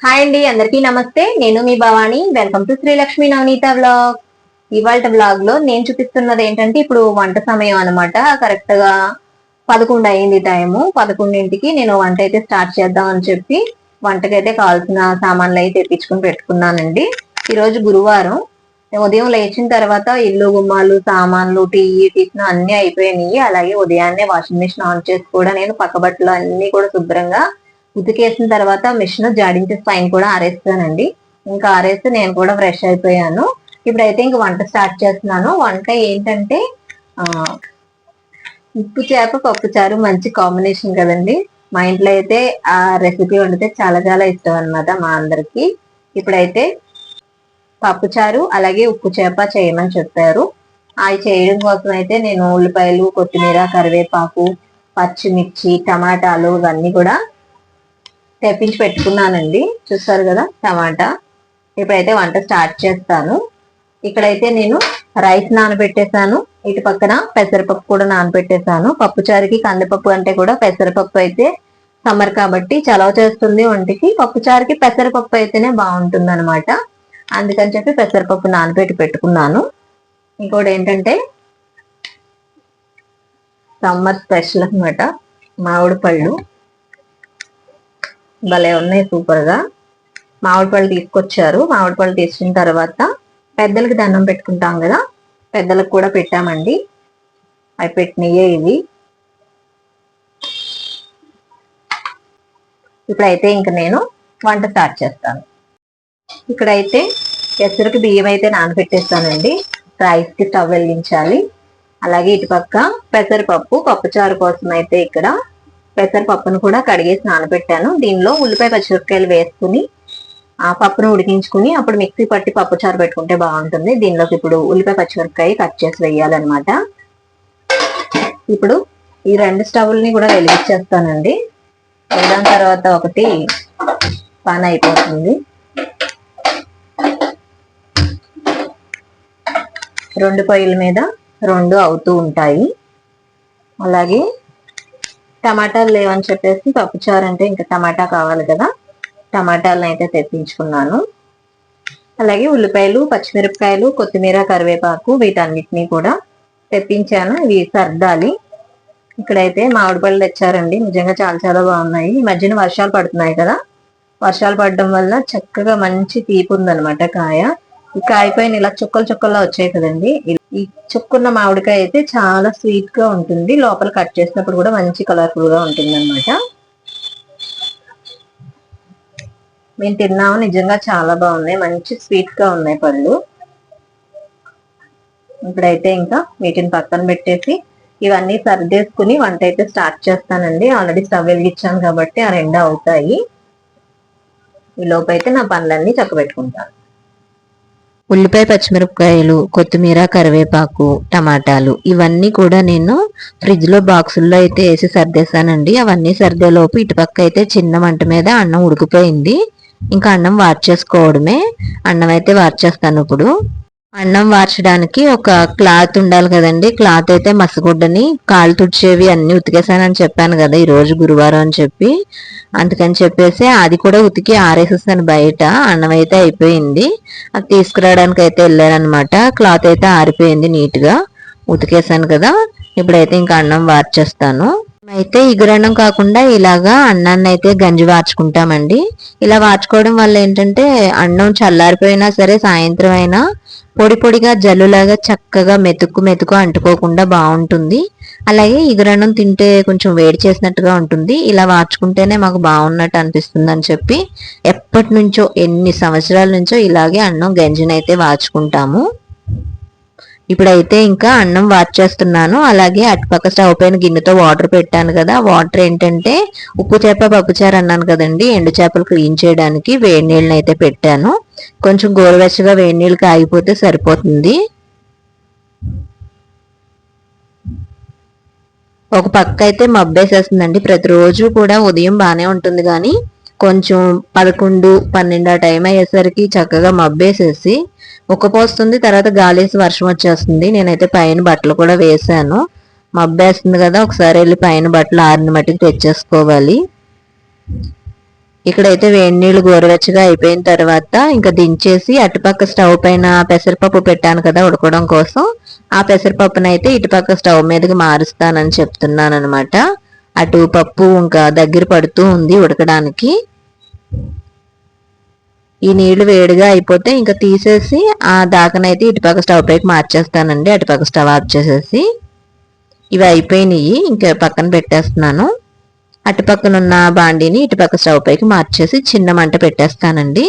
Hi అండి అందరికీ నమస్తే. నేను మీ Bhavani. Welcome to Srilakshmi Navaneetha vlog ఇవాళ వ్లాగ్లో నేను చూపిస్తున్నది ఏంటంటే ఇప్పుడు వంట సమయం అనమాట కరెక్ట్గా పదకొండు అయింది టైము పదకొండింటికి నేను వంట అయితే స్టార్ట్ చేద్దాం అని చెప్పి వంటకైతే కావాల్సిన సామాన్లు అయితే తెప్పించుకుని పెట్టుకున్నానండి. ఈరోజు గురువారం. ఉదయం లేచిన తర్వాత ఇల్లు గుమ్మాలు సామాన్లు టీ టిఫిన్ అన్ని అయిపోయినాయి. అలాగే ఉదయాన్నే వాషింగ్ మిషన్ ఆన్ చేసి కూడా నేను పక్క బట్టలు అన్ని కూడా శుభ్రంగా ఉతికేసిన తర్వాత మిషన్ జాడించే పైన కూడా ఆరేస్తానండి. ఇంకా ఆరేస్తే నేను కూడా ఫ్రెష్ అయిపోయాను. ఇప్పుడైతే ఇంక వంట స్టార్ట్ చేస్తున్నాను. వంట ఏంటంటే ఉప్పు చేప పప్పు చారు మంచి కాంబినేషన్ కదండి. మా ఇంట్లో అయితే ఆ రెసిపీ వండితే చాలా చాలా ఇష్టం అన్నమాట మా అందరికి. ఇప్పుడైతే పప్పుచారు అలాగే ఉప్పు చేప చేయమని చెప్పారు. అవి చేయడం కోసం అయితే నేను ఉల్లిపాయలు కొత్తిమీర కరివేపాకు పచ్చిమిర్చి టమాటాలు ఇవన్నీ కూడా తెప్పించి పెట్టుకున్నానండి. చూస్తారు కదా టమాటా. ఇప్పుడైతే వంట స్టార్ట్ చేస్తాను. ఇక్కడైతే నేను రైస్ నానబెట్టేశాను. ఇటు పక్కన పెసరపప్పు కూడా నానబెట్టేశాను. పప్పుచారుకి కందిపప్పు అంటే కూడా పెసరపప్పు అయితే సమ్మర్ కాబట్టి చలవ చేస్తుంది ఒంటికి. పప్పుచారుకి పెసరపప్పు అయితేనే బాగుంటుంది అనమాట అందుకని చెప్పి పెసరపప్పు నానబెట్టి పెట్టుకున్నాను. ఇంకోటి ఏంటంటే సమ్మర్ స్పెషల్ అనమాట మామిడి పళ్ళు. భలే ఉన్నాయి సూపర్గా. మామిడి పళ్ళు తీసుకొచ్చారు. మామిడి పళ్ళు తీసుకున్న తర్వాత పెద్దలకి దండం పెట్టుకుంటాం కదా పెద్దలకు కూడా పెట్టామండి. అవి పెట్టినయే ఇవి. ఇప్పుడైతే ఇంక నేను వంట స్టార్ట్ చేస్తాను. ఇక్కడైతే ఎసరికి బియ్యం అయితే నానబెట్టేస్తానండి. రైస్కి స్టవ్ వెలిగించాలి. అలాగే ఇటుపక్క పెసరపప్పు పప్పుచారు కోసం అయితే ఇక్కడ పెసరపప్పును కూడా కడిగేసి నానబెట్టాను. దీనిలో ఉల్లిపాయ పచ్చిమిరపకాయలు వేసుకుని ఆ పప్పును ఉడికించుకుని అప్పుడు మిక్సీ పట్టి పప్పు చారు పెట్టుకుంటే బాగుంటుంది. దీనిలోకి ఇప్పుడు ఉల్లిపాయ పచ్చిమిరపకాయ కట్ చేసి వేయాలన్నమాట. ఇప్పుడు ఈ రెండు స్టవ్ని కూడా వెలిగించేస్తానండి. దాని తర్వాత ఒకటి పని అయిపోతుంది. రెండు పొయ్యిల మీద రెండు అవుతూ ఉంటాయి. అలాగే టమాటాలు లేవని చెప్పేసి పప్పుచారు అంటే ఇంకా టమాటా కావాలి కదా. టమాటాలను అయితే తెప్పించుకున్నాను. అలాగే ఉల్లిపాయలు పచ్చిమిరపకాయలు కొత్తిమీర కరివేపాకు వీటన్నిటిని కూడా తెప్పించాను. ఇవి సర్దాలి. ఇక్కడైతే మామిడి పళ్ళు తెచ్చారండి. నిజంగా చాలా చాలా బాగున్నాయి. ఈ మధ్యన వర్షాలు పడుతున్నాయి కదా. వర్షాలు పడడం వల్ల చక్కగా మంచి తీపి ఉందన్నమాట కాయ. ఈ కాయ ఇలా చుక్కలు చుక్కల్లా వచ్చాయి కదండి. ఈ చుక్కున్న మామిడికాయ అయితే చాలా స్వీట్గా ఉంటుంది. లోపల కట్ చేసినప్పుడు కూడా మంచి కలర్ఫుల్గా ఉంటుంది అనమాట మేము తిన్నాము. నిజంగా చాలా బాగున్నాయి. మంచి స్వీట్గా ఉన్నాయి పళ్ళు. ఇప్పుడైతే ఇంకా వీటిని పక్కన పెట్టేసి ఇవన్నీ సర్దేసుకుని వంట అయితే స్టార్ట్ చేస్తానండి. ఆల్రెడీ స్టవ్ వెలిగించాను కాబట్టి ఆ రెండు అవుతాయి. ఈ లోపు అయితే నా పనులన్నీ చక్కబెట్టుకుంటాను. ఉల్లిపాయ పచ్చిమిరపకాయలు కొత్తిమీర కరివేపాకు టమాటాలు ఇవన్నీ కూడా నేను ఫ్రిడ్జ్లో బాక్సుల్లో అయితే వేసి సర్దేశానండి. అవన్నీ సర్దేలోపు ఇటుపక్క అయితే చిన్న మంట మీద అన్నం ఉడికిపోయింది. ఇంకా అన్నం వార్చేసుకోవడమే అన్నం అయితే వార్చేస్తాను ఇప్పుడు. అన్నం వార్చడానికి ఒక క్లాత్ ఉండాలి కదండి. క్లాత్ అయితే మసగుడ్డని కాలు తుడిచేవి అన్ని ఉతికేసానని చెప్పాను కదా ఈరోజు గురువారం అని చెప్పి. అందుకని చెప్పేసి అది కూడా ఉతికి ఆరేసేసాను బయట. అన్నం అయితే అయిపోయింది. అది తీసుకురావడానికి అయితే వెళ్ళానమాట క్లాత్ అయితే ఆరిపోయింది నీట్గా ఉతికేసాను కదా. ఇప్పుడైతే ఇంకా అన్నం వార్చేస్తాను. అయితే ఇగురన్నం కాకుండా ఇలాగా అన్నాన్ని అయితే గంజి వార్చుకుంటామండి. ఇలా వార్చుకోవడం వల్ల ఏంటంటే అన్నం చల్లారిపోయినా సరే సాయంత్రం అయినా పొడి పొడిగా జల్లులాగా చక్కగా మెతుక్కు మెతుకు అంటుకోకుండా బాగుంటుంది. అలాగే ఇగురన్నం తింటే కొంచెం వేడి చేసినట్టుగా ఉంటుంది. ఇలా వార్చుకుంటేనే మాకు బాగున్నట్టు అనిపిస్తుంది అని చెప్పి ఎప్పటి నుంచో ఎన్ని సంవత్సరాల నుంచో ఇలాగే అన్నం గంజినైతే వార్చుకుంటాము. ఇప్పుడైతే ఇంకా అన్నం వార్చేస్తున్నాను అలాగే అటుపక్క స్టవ్ పైన గిన్నెతో వాటర్ పెట్టాను కదా. వాటర్ ఏంటంటే ఉప్పు చేప పప్పుచారు అన్నాను కదండి. ఎండు చేపలు క్లీన్ చేయడానికి వేడి నీళ్ళని అయితే పెట్టాను. కొంచెం గోరువెచ్చగా వేడి నీళ్ళు కాగిపోతే సరిపోతుంది. ఒక పక్క అయితే మబ్బేసేస్తుందండి. ప్రతిరోజు కూడా ఉదయం బాగానే ఉంటుంది కానీ కొంచెం పదకొండు పన్నెండు ఆ టైం అయ్యేసరికి చక్కగా మబ్బేసేసి ఉక్కపోస్తుంది తర్వాత గాలేసి వర్షం వచ్చేస్తుంది. నేనైతే పైన బట్టలు కూడా వేసాను మబ్బేస్తుంది కదా ఒకసారి వెళ్ళి పైన బట్టలు ఆరిన మట్టికి తెచ్చేసుకోవాలి. ఇక్కడైతే వేడి నీళ్ళు గోరువెచ్చగా అయిపోయిన తర్వాత ఇంకా దించేసి అటుపక్క స్టవ్ పైన పెసరపప్పు పెట్టాను కదా ఉడకడం కోసం. ఆ పెసరపప్పునైతే ఇటుపక్క స్టవ్ మీదకి మారుస్తానని చెప్తున్నాను అనమాట అటు పప్పు ఇంకా దగ్గర పడుతూ ఉంది ఉడకడానికి. ఈ నీళ్ళు వేడిగా అయిపోతే ఇంకా తీసేసి ఆ దాకనైతే ఇటుపక్క స్టవ్ పైకి మార్చేస్తానండి. అటుపక్క స్టవ్ ఆఫ్ చేసేసి ఇవి అయిపోయినాయి. ఇంకా పక్కన పెట్టేస్తున్నాను. అటుపక్కన ఉన్న బాండీని ఇటుపక్క స్టవ్ పైకి మార్చేసి చిన్న మంట పెట్టేస్తానండి.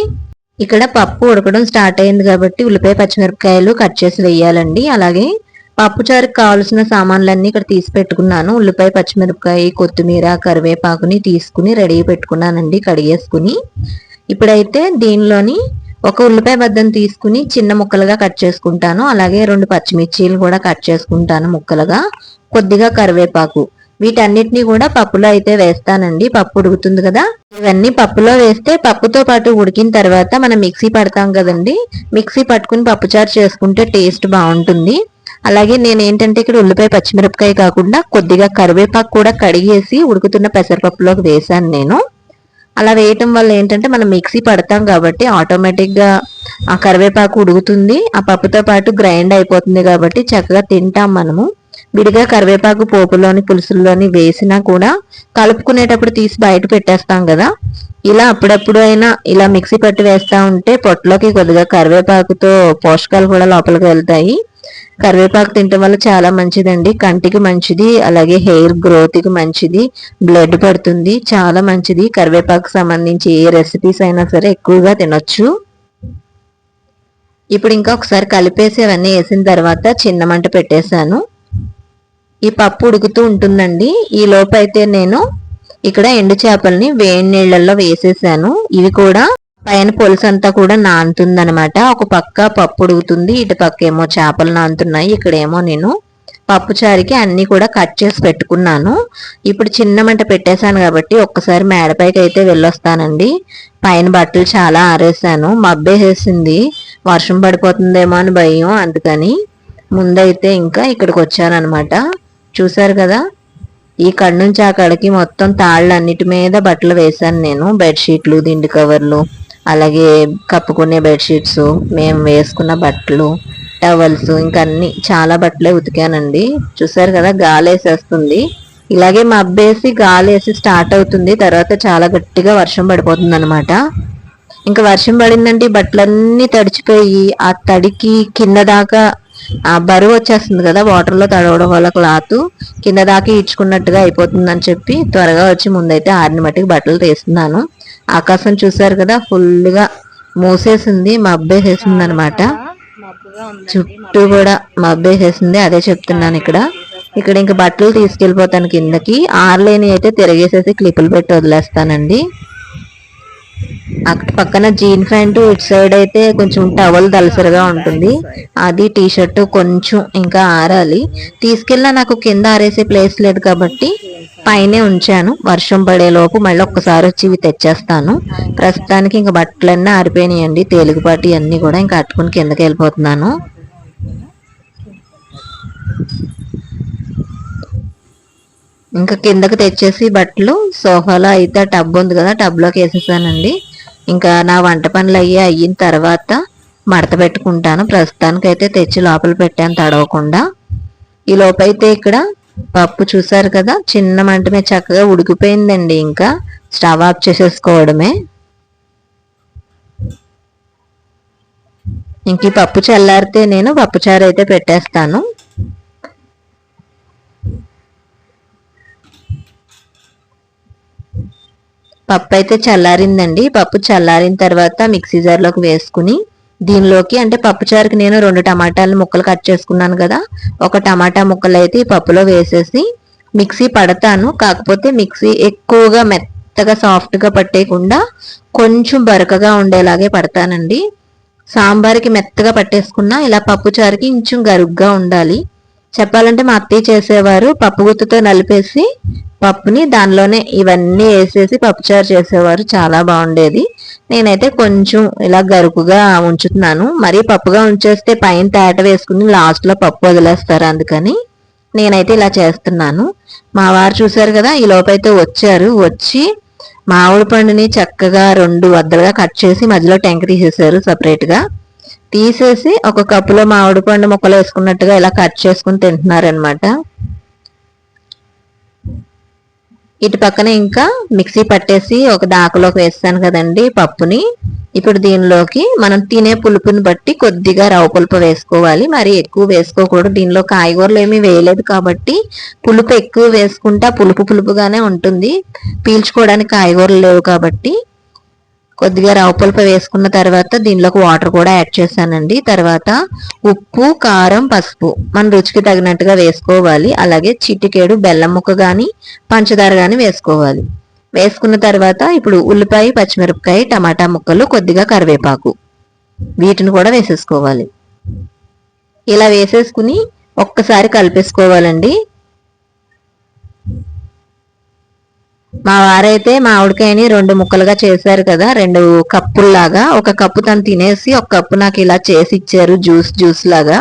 ఇక్కడ పప్పు ఉడకడం స్టార్ట్ అయింది కాబట్టి ఉల్లిపాయ పచ్చిమిరపకాయలు కట్ చేసి వేయాలండి. అలాగే పప్పుచారుకు కావాల్సిన సామాన్లన్నీ ఇక్కడ తీసి పెట్టుకున్నాను. ఉల్లిపాయ పచ్చిమిరపకాయ కొత్తిమీర కరివేపాకుని తీసుకుని రెడీ పెట్టుకున్నానండి కడిగేసుకుని. ఇప్పుడైతే దీనిలోని ఒక ఉల్లిపాయ బద్దం తీసుకుని చిన్న ముక్కలుగా కట్ చేసుకుంటాను. అలాగే రెండు పచ్చిమిర్చీలు కూడా కట్ చేసుకుంటాను ముక్కలుగా. కొద్దిగా కరివేపాకు. వీటన్నిటిని కూడా పప్పులో అయితే వేస్తానండి. పప్పు ఉడుకుతుంది కదా. ఇవన్నీ పప్పులో వేస్తే పప్పుతో పాటు ఉడికిన తర్వాత మనం మిక్సీ పడతాం కదండి. మిక్సీ పట్టుకుని పప్పుచారు చేసుకుంటే టేస్ట్ బాగుంటుంది. అలాగే నేను ఏంటంటే ఇక్కడ ఉల్లిపాయ పచ్చిమిరపకాయ కాకుండా కొద్దిగా కరివేపాకు కూడా కడిగేసి ఉడుకుతున్న పెసరపప్పులోకి వేసాను నేను. అలా వేయటం వల్ల ఏంటంటే మనం మిక్సీ పడతాం కాబట్టి ఆటోమేటిక్గా ఆ కరివేపాకు ఉడుకుతుంది. ఆ పప్పుతో పాటు గ్రైండ్ అయిపోతుంది కాబట్టి చక్కగా తింటాం మనము. విడిగా కరివేపాకు పోపులోని పులుసుల్లోని వేసినా కూడా కలుపుకునేటప్పుడు తీసి బయట పెట్టేస్తాం కదా. ఇలా అప్పుడప్పుడు అయినా ఇలా మిక్సీ పట్టి వేస్తా ఉంటే పొట్టలోకి కొద్దిగా కరివేపాకుతో పోషకాలు కూడా లోపలికి వెళ్తాయి. కరివేపాకు తినటం వల్ల చాలా మంచిదండి. కంటికి మంచిది అలాగే హెయిర్ గ్రోత్కి మంచిది బ్లడ్ పడుతుంది చాలా మంచిది. కరివేపాకు సంబంధించి ఏ రెసిపీస్ అయినా సరే ఎక్కువగా తినొచ్చు. ఇప్పుడు ఇంకా ఒకసారి కలిపేసి అవన్నీ వేసిన తర్వాత చిన్న మంట పెట్టేశాను. ఈ పప్పు ఉడుకుతూ ఉంటుందండి. ఈ లోపు అయితే నేను ఇక్కడ ఎండు చేపల్ని వేడి నీళ్ళల్లో వేసేసాను. ఇవి కూడా పైన పులుసు అంతా కూడా నానుతుందనమాట ఒక పక్క పప్పు ఉడుగుతుంది ఇటు పక్క ఏమో చేపలు నానుతున్నాయి ఇక్కడేమో నేను పప్పు చారికి అన్ని కూడా కట్ చేసి పెట్టుకున్నాను. ఇప్పుడు చిన్న మంట పెట్టేశాను కాబట్టి ఒక్కసారి మేడపైకి అయితే వెళ్ళొస్తానండి. పైన బట్టలు చాలా ఆరేసాను మబ్బేసేసింది. వర్షం పడిపోతుందేమో అని భయం అందుకని. ముందైతే ఇంకా ఇక్కడికి వచ్చానమాట చూసారు కదా? ఈ కడ నుంచి ఆ కడకి మొత్తం తాళ్ళు అన్నిటి మీద బట్టలు వేశాను నేను. బెడ్షీట్లు దిండు కవర్లు అలాగే కప్పుకునే బెడ్షీట్స్ మేము వేసుకున్న బట్టలు టవల్స్ ఇంకా అన్ని చాలా బట్టలే ఉతికానండి. చూసారు కదా గాలి వేసేస్తుంది ఇలాగే మబ్బేసి గాలి వేసి స్టార్ట్ అవుతుంది. తర్వాత చాలా గట్టిగా వర్షం పడిపోతుంది అనమాట ఇంకా వర్షం పడిందంటే బట్టలన్నీ తడిచిపోయి ఆ తడికి కింద దాకా ఆ బరువు వచ్చేస్తుంది కదా వాటర్లో తడవడం వల్ల క్లాత్ కింద దాకా ఈడ్చుకున్నట్టుగా అయిపోతుంది అని చెప్పి త్వరగా వచ్చి ముందైతే ఆరిన మట్టికి బట్టలు తీస్తున్నాను. ఆకాశం చూసారు కదా ఫుల్గా మూసేసింది మబ్బేసేసింది అనమాట చుట్టూ కూడా మబ్బేసేసింది అదే చెప్తున్నాను ఇక్కడ. ఇక్కడ ఇంకా బట్టలు తీసుకెళ్ళిపోతాను కిందకి. ఆర్లేని అయితే తిరగేసేసి క్లిప్పులు పెట్టి వదిలేస్తానండి. అక్కడ పక్కన జీన్ ప్యాంటు ఇటు సైడ్ అయితే కొంచెం టవల్ దలసరిగా ఉంటుంది. అది టీ షర్ట్ కొంచెం ఇంకా ఆరాలి. తీసుకెళ్ళా నాకు కింద ఆరేసే ప్లేస్ లేదు కాబట్టి పైనే ఉంచాను. వర్షం పడేలోపు మళ్ళీ ఒక్కసారి వచ్చి ఇవి తెచ్చేస్తాను. ప్రస్తుతానికి ఇంకా బట్టలన్నీ ఆరిపోయినాయండి. తేలికపాటి అన్నీ కూడా ఇంకా అట్టుకుని కిందకి వెళ్ళిపోతున్నాను. ఇంకా కిందకి తెచ్చేసి బట్టలు సోఫాలో అయితే టబ్ ఉంది కదా టబ్లోకి వేసేసానండి. ఇంకా నా వంట పనులు అయ్యి అయిన తర్వాత మడత పెట్టుకుంటాను. ప్రస్తుతానికైతే తెచ్చి లోపల పెట్టాను తడవకుండా. ఈ లోపైతే ఇక్కడ పప్పు చూసారు కదా చిన్న మంట మీద చక్కగా ఉడికిపోయిందండి ఇంకా. స్టవ్ ఆఫ్ చేసేసుకోవడమే. ఇంక ఈ పప్పు చల్లారితే నేను పప్పుచారు అయితే పెట్టేస్తాను. పప్పు అయితే చల్లారిందండి. పప్పు చల్లారిన తర్వాత మిక్సీ జార్లోకి వేసుకుని దీనిలోకి అంటే పప్పుచారుకి నేను రెండు టమాటాలు ముక్కలు కట్ చేసుకున్నాను కదా. ఒక టమాటా ముక్కలు అయితే ఈ పప్పులో వేసేసి మిక్సీ పడతాను. కాకపోతే మిక్సీ ఎక్కువగా మెత్తగా సాఫ్ట్గా పట్టేయకుండా కొంచెం బరకగా ఉండేలాగే పడతానండి. సాంబార్కి మెత్తగా పట్టేసుకున్నా ఇలా పప్పుచారుకి ఇంచెం గరుగ్గా ఉండాలి. చెప్పాలంటే మా అత్తయ్య చేసేవారు పప్పు గుత్తుతో నలిపేసి పప్పుని దానిలోనే ఇవన్నీ వేసేసి పప్పుచారు చేసేవారు చాలా బాగుండేది. నేనైతే కొంచెం ఇలా గరుకుగా ఉంచుతున్నాను. మరీ పప్పుగా ఉంచేస్తే పైన తేట వేసుకుని లాస్ట్లో పప్పు వదిలేస్తారు అందుకని నేనైతే ఇలా చేస్తున్నాను. మా వారు చూశారు కదా ఈ లోపైతే వచ్చారు. వచ్చి మామిడి పండుని చక్కగా రెండు వద్దలుగా కట్ చేసి మధ్యలో టెంక తీసేసారు సపరేట్గా తీసేసి ఒక కప్పులో మామిడి పండు ముక్కలు వేసుకున్నట్టుగా ఇలా కట్ చేసుకుని తింటున్నారనమాట ఇటు పక్కన ఇంకా మిక్సీ పట్టేసి ఒక దాకలోకి వేస్తాను కదండి పప్పుని. ఇప్పుడు దీనిలోకి మనం తినే పులుపుని బట్టి కొద్దిగా రవ పులుపు వేసుకోవాలి. మరి ఎక్కువ వేసుకోకూడదు. దీనిలో కాయగూరలు ఏమీ వేయలేదు కాబట్టి పులుపు ఎక్కువ వేసుకుంటే పులుపు పులుపుగానే ఉంటుంది. పీల్చుకోవడానికి కాయగూరలు లేవు కాబట్టి. కొద్దిగా రవ పులుపు వేసుకున్న తర్వాత దీనిలోకి వాటర్ కూడా యాడ్ చేశానండి. తర్వాత ఉప్పు కారం పసుపు మన రుచికి తగినట్టుగా వేసుకోవాలి. అలాగే చిటికేడు బెల్లం ముక్క కానీ పంచదార కానీ వేసుకోవాలి. వేసుకున్న తర్వాత ఇప్పుడు ఉల్లిపాయ పచ్చిమిరపకాయ టమాటా ముక్కలు కొద్దిగా కరివేపాకు. వీటిని కూడా వేసేసుకోవాలి. ఇలా వేసేసుకుని ఒక్కసారి కలిపేసుకోవాలండి. మా వారైతే మామిడికాయని రెండు ముక్కలుగా చేశారు కదా రెండు కప్పుల్లాగా. ఒక కప్పు తను తినేసి ఒక కప్పు నాకు ఇలా చేసి ఇచ్చారు జ్యూస్ జ్యూస్ లాగా.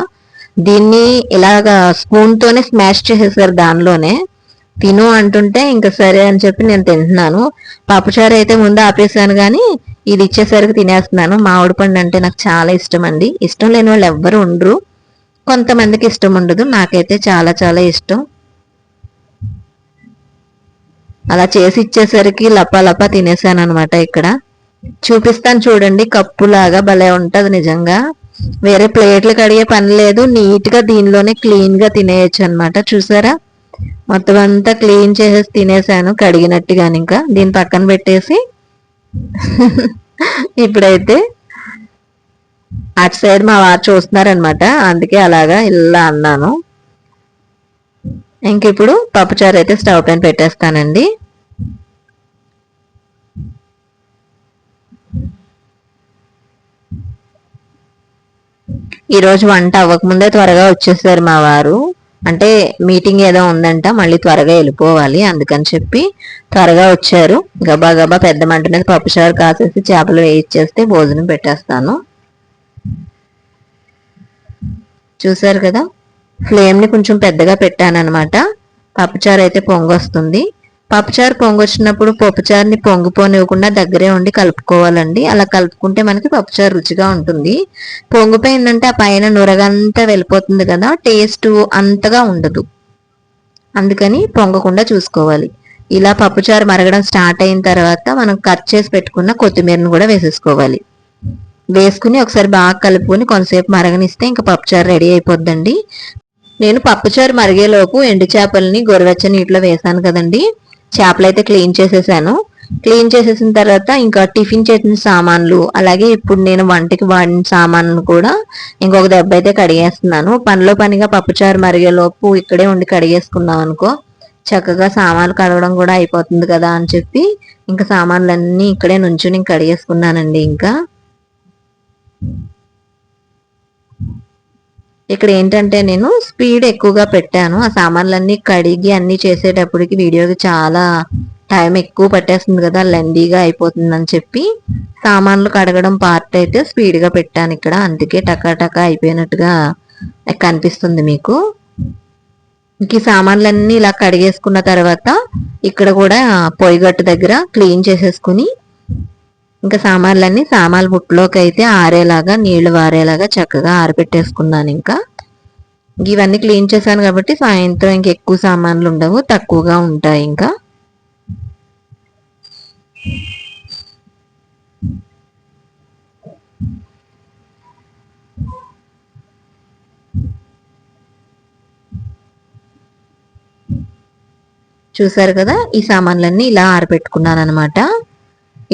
దీన్ని ఇలాగా స్పూన్తోనే స్మాష్ చేసేసారు దానిలోనే. తిను అంటుంటే ఇంకా సరే అని చెప్పి నేను తింటున్నాను. పప్పుచారు అయితే ముందు ఆపేసాను కానీ ఇది ఇచ్చేసరికి తినేస్తున్నాను. మామిడి పండు అంటే నాకు చాలా ఇష్టం అండి. ఇష్టం లేని వాళ్ళు ఎవ్వరు ఉండరు. కొంతమందికి ఇష్టం ఉండదు. నాకైతే చాలా చాలా ఇష్టం. అలా చేసి ఇచ్చేసరికి లపలప తినేసాను అనమాట ఇక్కడ. చూపిస్తాను చూడండి కప్పులాగా భలే ఉంటుంది నిజంగా. వేరే ప్లేట్లు కడిగే పని లేదు నీట్గా దీనిలోనే క్లీన్గా తినేయచ్చు అనమాట చూసారా? మొత్తం అంతా క్లీన్ చేసేసి తినేసాను కడిగినట్టుగాని ఇంకా. దీని పక్కన పెట్టేసి. ఇప్పుడైతే అటు సైడ్ మా వారు చూస్తున్నారనమాట అందుకే అలాగా ఇలా అన్నాను. ఇంక ఇప్పుడు పప్పుచారు అయితే స్టవ్ పైన పెట్టేస్తానండి. ఈరోజు వంట అవ్వకముందే త్వరగా వచ్చేసారు మా వారు. అంటే మీటింగ్ ఏదో ఉందంట మళ్ళీ త్వరగా వెళ్ళిపోవాలి అందుకని చెప్పి త్వరగా వచ్చారు. గబా గబా పెద్ద మంట మీద పప్పుచారు కాసేసి చేపలు వేయించేస్తే భోజనం పెట్టేస్తాను. చూసారు కదా? ఫ్లేమ్ని కొంచెం పెద్దగా పెట్టాను అనమాట పప్పుచారు అయితే పొంగొస్తుంది. పప్పుచారు పొంగొచ్చినప్పుడు పప్పుచారుని పొంగిపోనివ్వకుండా దగ్గరే ఉండి కలుపుకోవాలండి. అలా కలుపుకుంటే మనకి పప్పుచారు రుచిగా ఉంటుంది. పొంగిపోయిందంటే ఆ పైన నురగంతా వెళ్ళిపోతుంది కదా టేస్ట్ అంతగా ఉండదు. అందుకని పొంగకుండా చూసుకోవాలి. ఇలా పప్పుచారు మరగడం స్టార్ట్ అయిన తర్వాత మనం కట్ చేసి పెట్టుకున్న కొత్తిమీరను కూడా వేసేసుకోవాలి. వేసుకుని ఒకసారి బాగా కలుపుకొని కొంతసేపు మరగనిస్తే ఇంకా పప్పుచారు రెడీ అయిపోద్దండి. నేను పప్పుచారు మరిగేలోపు ఎండు చేపల్ని గొరవెచ్చ నీటిలో వేసాను కదండి. చేపలు అయితే క్లీన్ చేసేసాను. క్లీన్ చేసేసిన తర్వాత ఇంకా టిఫిన్ చేసిన సామాన్లు అలాగే ఇప్పుడు నేను వంటకి వాడిన సామాన్లు కూడా ఇంకొక దెబ్బ అయితే కడిగేస్తున్నాను. పనిలో పనిగా పప్పుచారు మరిగేలోపు ఇక్కడే ఉండి కడిగేసుకున్నాం అనుకో చక్కగా సామాన్లు కడగడం కూడా అయిపోతుంది కదా అని చెప్పి ఇంకా సామాన్లన్నీ ఇక్కడే నుంచుని కడిగేసుకున్నానండి ఇంకా. ఇక్కడ ఏంటంటే నేను స్పీడ్ ఎక్కువగా పెట్టాను. ఆ సామాన్లన్నీ కడిగి అన్నీ చేసేటప్పటికి వీడియోకి చాలా టైం ఎక్కువ పట్టేస్తుంది కదా లెందీగా అయిపోతుందని చెప్పి సామాన్లు కడగడం పార్ట్ అయితే స్పీడ్గా పెట్టాను ఇక్కడ. అందుకే టకాటకా అయిపోయినట్టుగా కనిపిస్తుంది మీకు. ఇంక ఈ సామాన్లన్నీ ఇలా కడిగేసుకున్న తర్వాత ఇక్కడ కూడా పొయ్యిగట్టు దగ్గర క్లీన్ చేసేసుకుని ఇంకా సామాన్లన్నీ సామాన్లు బుట్టలోకి అయితే ఆరేలాగా నీళ్ళు వారేలాగా చక్కగా ఆరబెట్టేసుకున్నాను ఇంకా. ఇవన్నీ క్లీన్ చేశాను కాబట్టి సాయంత్రం ఇంక ఎక్కువ సామాన్లు ఉండవు తక్కువగా ఉంటాయి ఇంకా. చూసారు కదా ఈ సామాన్లన్నీ ఇలా ఆరబెట్టుకున్నాను అనమాట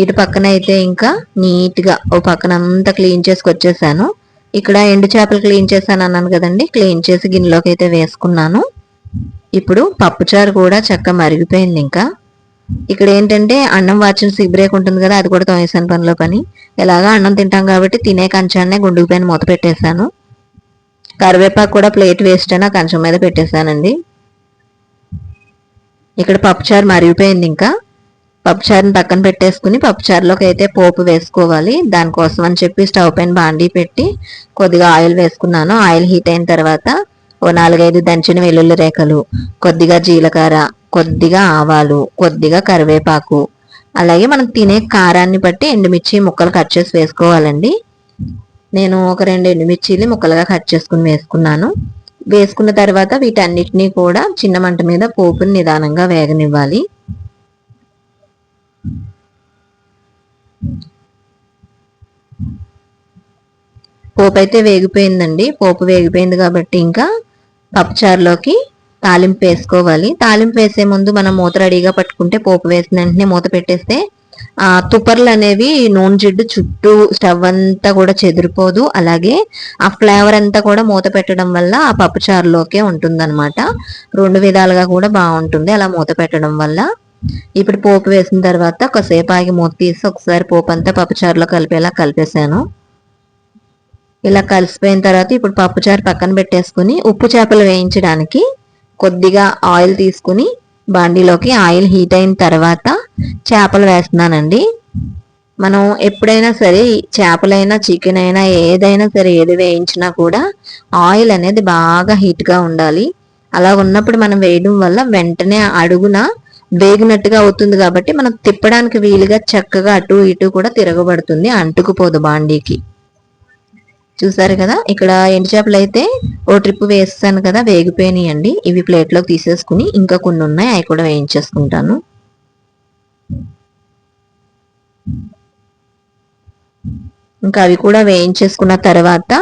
ఇటు పక్కన అయితే ఇంకా నీట్గా ఓ పక్కన అంతా క్లీన్ చేసుకొచ్చేసాను. ఇక్కడ ఎండు చేపలు క్లీన్ చేశాను అన్నాను కదండి క్లీన్ చేసి గిన్నెలోకి అయితే వేసుకున్నాను. ఇప్పుడు పప్పుచారు కూడా చక్క మరిగిపోయింది ఇంకా. ఇక్కడ ఏంటంటే అన్నం వాచిన సిబ్రేక్ ఉంటుంది కదా అది కూడా తోమేశాను పనిలో పని. ఎలాగా అన్నం తింటాం కాబట్టి తినే కంచాన్నే గుండుకు పైన మూత పెట్టేశాను. కరివేపాకు కూడా ప్లేట్ వేస్ట్ అయినా కంచం మీద పెట్టేశానండి. ఇక్కడ పప్పుచారు మరిగిపోయింది ఇంకా. పప్పుచారుని పక్కన పెట్టేసుకుని పప్పుచారులోకి అయితే పోపు వేసుకోవాలి. దానికోసం అని చెప్పి స్టవ్ పైన బాండీ పెట్టి కొద్దిగా ఆయిల్ వేసుకున్నాను. ఆయిల్ హీట్ అయిన తర్వాత ఓ నాలుగైదు దంచిన వెల్లుల్లి రేఖలు కొద్దిగా జీలకర్ర కొద్దిగా ఆవాలు కొద్దిగా కరివేపాకు. అలాగే మనం తినే కారాన్ని బట్టి ఎండుమిర్చి ముక్కలు కట్ చేసి వేసుకోవాలండి. నేను ఒక రెండు ఎండుమిర్చిని ముక్కలుగా కట్ చేసుకుని వేసుకున్నాను. వేసుకున్న తర్వాత వీటన్నిటినీ కూడా చిన్న మంట మీద పోపుని నిదానంగా వేగనివ్వాలి. పోపు అయితే వేగిపోయిందండి. పోపు వేగిపోయింది కాబట్టి ఇంకా పప్పుచారులోకి తాలింపు వేసుకోవాలి. తాలింపు వేసే ముందు మనం మూత రెడీగా పట్టుకుంటే పోపు వేసిన వెంటనే మూత పెట్టేస్తే ఆ తుపర్లు అనేవి నూనె జిడ్డు చుట్టూ స్టవ్ అంతా కూడా చెదిరిపోదు. అలాగే ఆ ఫ్లేవర్ అంతా కూడా మూత పెట్టడం వల్ల ఆ పప్పుచారులోకే ఉంటుందన్నమాట. రెండు విధాలుగా కూడా బాగుంటుంది. అలా మూత పెట్టడం వల్ల ఇప్పుడు పోపు వేసిన తర్వాత ఒకసేపు ఆగి మూత తీసి ఒకసారి పోపు అంతా పప్పుచారులో కలిపేలా కలిపేశాను ఇలా కలిసిపోయిన తర్వాత ఇప్పుడు పప్పుచారు పక్కన పెట్టేసుకుని ఉప్పు చేపలు వేయించడానికి కొద్దిగా ఆయిల్ తీసుకుని బాండీలోకి ఆయిల్ హీట్ అయిన తర్వాత చేపలు వేస్తున్నానండి. మనం ఎప్పుడైనా సరే చేపలైనా చికెన్ అయినా ఏదైనా సరే ఏది వేయించినా కూడా ఆయిల్ అనేది బాగా హీట్గా ఉండాలి. అలా ఉన్నప్పుడు మనం వేయడం వల్ల వెంటనే అడుగున వేగినట్టుగా అవుతుంది కాబట్టి మనం తిప్పడానికి వీలుగా చక్కగా అటు ఇటు కూడా తిరగబడుతుంది అంటుకుపోదు బాండీకి. చూసారు కదా? ఇక్కడ ఎండు చేపలు అయితే ఓ ట్రిప్ వేస్తాను కదా వేగిపోయినాయండి. ఇవి ప్లేట్లోకి తీసేసుకుని ఇంకా కొన్ని ఉన్నాయి అవి కూడా వేయించేసుకుంటాను. ఇంకా అవి కూడా వేయించేసుకున్న తర్వాత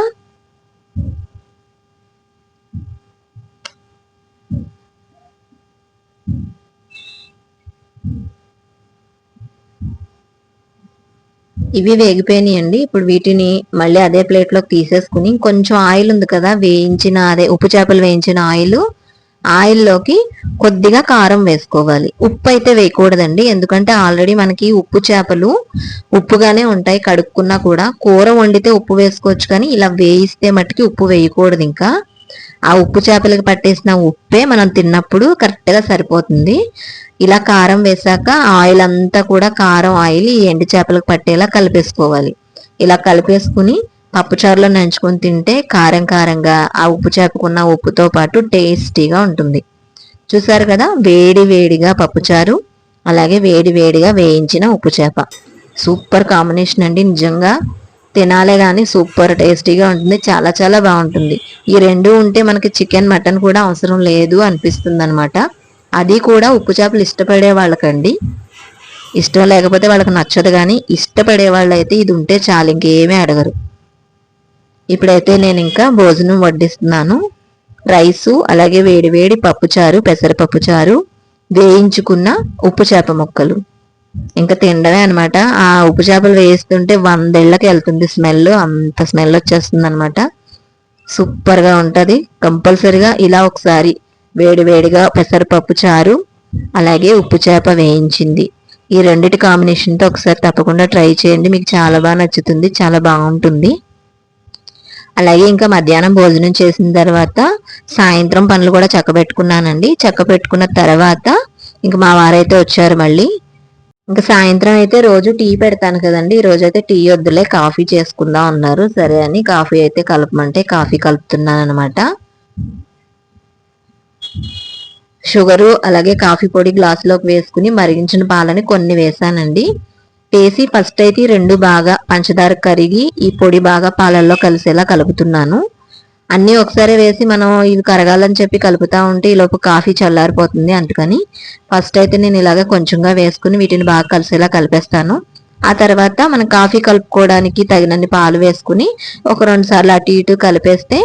ఇవి వేగిపోయినాయండి. ఇప్పుడు వీటిని మళ్ళీ అదే ప్లేట్లోకి తీసేసుకుని కొంచెం ఆయిల్ ఉంది కదా వేయించిన అదే ఉప్పు చేపలు వేయించిన ఆయిల్ ఆయిల్లోకి కొద్దిగా కారం వేసుకోవాలి. ఉప్పు అయితే వేయకూడదండి. ఎందుకంటే ఆల్రెడీ మనకి ఉప్పు చేపలు ఉప్పుగానే ఉంటాయి కడుక్కున్నా కూడా. కూర వండితే ఉప్పు వేసుకోవచ్చు కానీ ఇలా వేయిస్తే మట్టుకి ఉప్పు వేయకూడదు ఇంకా. ఆ ఉప్పు చేపలకి పట్టేసిన ఉప్పే మనం తిన్నప్పుడు కరెక్ట్గా సరిపోతుంది. ఇలా కారం వేసాక ఆయిల్ అంతా కూడా కారం ఆయిల్ ఈ ఎండు చేపలకు పట్టేలా కలిపేసుకోవాలి. ఇలా కలిపేసుకుని పప్పుచారులో నంచుకొని తింటే కారం కారంగా ఆ ఉప్పు చేపకున్న ఉప్పుతో పాటు టేస్టీగా ఉంటుంది. చూసారు కదా? వేడి వేడిగా పప్పుచారు అలాగే వేడి వేడిగా వేయించిన ఉప్పు చేప. సూపర్ కాంబినేషన్ అండి. నిజంగా తినాలే కానీ సూపర్ టేస్టీగా ఉంటుంది చాలా చాలా బాగుంటుంది. ఈ రెండు ఉంటే మనకి చికెన్ మటన్ కూడా అవసరం లేదు అనిపిస్తుంది అనమాట అది కూడా ఉప్పు చేపలు ఇష్టపడే వాళ్ళకండి. ఇష్టం లేకపోతే వాళ్ళకి నచ్చదు కానీ ఇష్టపడే వాళ్ళు అయితే ఇది ఉంటే చాలు ఇంకేమీ అడగరు. ఇప్పుడైతే నేను ఇంకా భోజనం వడ్డిస్తున్నాను. రైసు అలాగే వేడి వేడి పప్పుచారు పెసరపప్పు చారు వేయించుకున్న ఉప్పు చేప ముక్కలు. ఇంకా తినడమే అనమాట ఆ ఉప్పు చేపలు వేస్తుంటే వందేళ్ళకి వెళ్తుంది స్మెల్. అంత స్మెల్ వచ్చేస్తుంది అనమాట సూపర్గా ఉంటుంది. కంపల్సరిగా ఇలా ఒకసారి వేడి వేడిగా పెసరపప్పు చారు అలాగే ఉప్పు చేప వేయించింది. ఈ రెండిటి కాంబినేషన్తో ఒకసారి తప్పకుండా ట్రై చేయండి. మీకు చాలా బాగా నచ్చుతుంది. చాలా బాగుంటుంది. అలాగే ఇంకా మధ్యాహ్నం భోజనం చేసిన తర్వాత సాయంత్రం పనులు కూడా చక్క పెట్టుకున్నానండి చక్క పెట్టుకున్న తర్వాత ఇంకా మా వారైతే వచ్చారు మళ్ళీ. ఇంకా సాయంత్రం అయితే రోజు టీ పెడతాను కదండి. ఈ రోజు అయితే టీ వద్దులే కాఫీ చేసుకుందాం అన్నారు. సరే అని కాఫీ అయితే కలపమంటే కాఫీ కలుపుతున్నాను అనమాట షుగరు అలాగే కాఫీ పొడి గ్లాసులోకి వేసుకుని మరిగించిన పాలని కొన్ని వేసానండి. వేసి ఫస్ట్ అయితే రెండు బాగా పంచదార కరిగి ఈ పొడి బాగా పాలల్లో కలిసేలా కలుపుతున్నాను. అన్నీ ఒకసారి వేసి మనం ఇది కరగాలని చెప్పి కలుపుతా ఉంటే ఈ లోపు కాఫీ చల్లారిపోతుంది అందుకని ఫస్ట్ అయితే నేను ఇలాగ కొంచెంగా వేసుకుని వీటిని బాగా కలిసేలా కలిపేస్తాను. ఆ తర్వాత మనం కాఫీ కలుపుకోవడానికి తగినన్ని పాలు వేసుకుని ఒక రెండు సార్లు అటు ఇటు కలిపేస్తే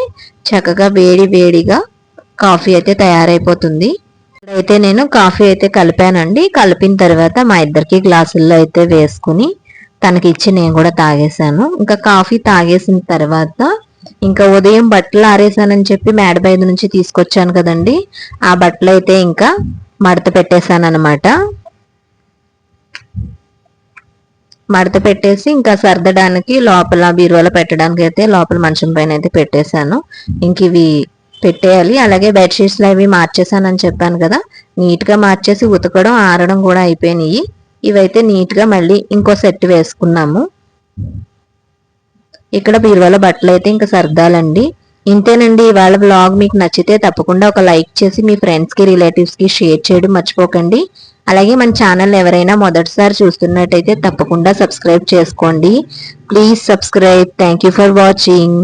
చక్కగా వేడి వేడిగా కాఫీ అయితే తయారైపోతుంది. ఇప్పుడైతే నేను కాఫీ అయితే కలిపానండి. కలిపిన తర్వాత మా ఇద్దరికి గ్లాసుల్లో అయితే వేసుకుని తనకి ఇచ్చి నేను కూడా తాగేశాను. ఇంకా కాఫీ తాగేసిన తర్వాత ఇంకా ఉదయం బట్టలు ఆరేసానని చెప్పి మేడ బయట నుంచి తీసుకొచ్చాను కదండి. ఆ బట్టలు అయితే ఇంకా మడత పెట్టేశాను అనమాట మడత పెట్టేసి ఇంకా సర్దడానికి లోపల బీరువాలో పెట్టడానికి అయితే లోపల మంచం పైన అయితే పెట్టేశాను. ఇంక ఇవి పెట్టేయాలి. అలాగే బెడ్షీట్స్లో అవి మార్చేసానని చెప్పాను కదా. నీట్గా మార్చేసి ఉతకడం ఆరడం కూడా అయిపోయినాయి. ఇవైతే నీట్గా మళ్ళీ ఇంకో సెట్ వేసుకున్నాము. ఇక్కడ బీరువాల బట్టలు అయితే ఇంకా సర్దాలండి. ఇంతేనండి ఇవాళ బ్లాగ్ మీకు నచ్చితే తప్పకుండా ఒక లైక్ చేసి మీ ఫ్రెండ్స్కి రిలేటివ్స్కి షేర్ చేయడం మర్చిపోకండి. అలాగే మన ఛానల్ ఎవరైనా మొదటిసారి చూస్తున్నట్టయితే తప్పకుండా సబ్స్క్రైబ్ చేసుకోండి. Please subscribe thank you for watching